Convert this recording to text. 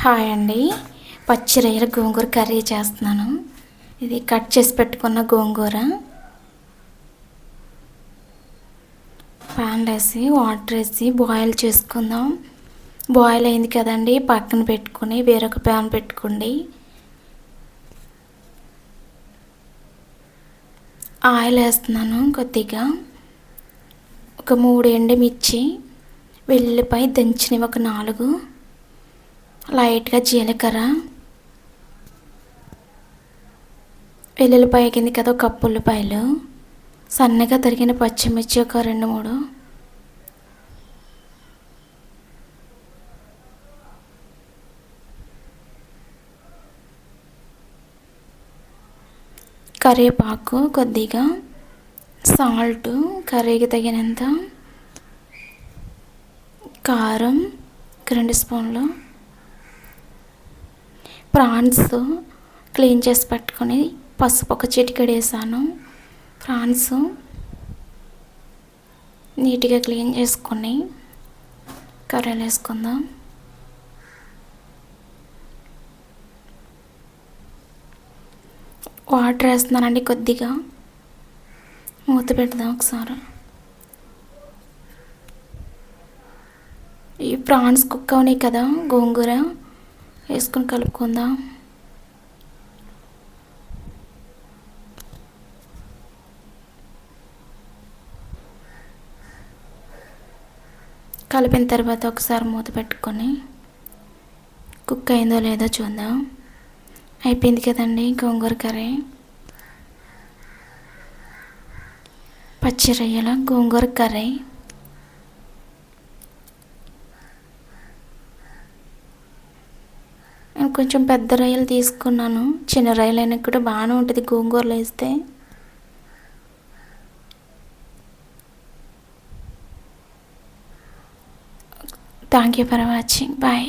Hi అండి. పచ్చి రొయ్యల గోంగూర కర్రీ చేస్తున్నాను. ఇది కట్ చేసి పెట్టుకున్న గోంగూర. ప్యాన్ వేసి వాటర్ వేసి బాయిల్ చేసుకుందాం. బాయిల్ అయింది కదండి. పక్కన పెట్టుకుని వేరొక ప్యాన్ పెట్టుకోండి. ఆయిల్ వేస్తున్నాను కొద్దిగా. ఒక మూడు ఎండుమిర్చి వెల్లుల్లిపాయ దంచినవి ఒక నాలుగు. లైట్గా జీలకర్ర వెల్లుల్లిపాయ కింద కదా ఒక కప్పు ఉల్లిపాయలు సన్నగా తరిగిన పచ్చిమిర్చి ఒక రెండు మూడు కరివేపాకు కొద్దిగా సాల్ట్ కర్రీకి తగినంత కారం రెండు స్పూన్లు ప్రాన్స్ క్లీన్ చేసి పెట్టుకొని పసుపు ఒక చిటికెడు వేసాను ప్రాన్స్ నీట్గా క్లీన్ చేసుకొని కర్రీలు వేసుకుందాం. వాటర్ వేస్తున్నానండి కొద్దిగా. మూత పెడదాం ఒకసారి. ఈ ప్రాన్స్ కుక్ అవునాయి కదా గోంగూర. వేసుకొని కలుపుకుందాం. కలిపిన తర్వాత ఒకసారి మూత పెట్టుకొని కుక్ అయిందో లేదో చూద్దాం. అయిపోయింది కదండి గోంగూర కర్రీ. పచ్చి రొయ్యల గోంగూర కర్రీ. కొంచెం పెద్ద రొయ్యలు తీసుకున్నాను. చిన్న రొయ్యలు అయినా కూడా బాగానే ఉంటుంది. గోంగూరలో వేస్తే. Thank you for watching bye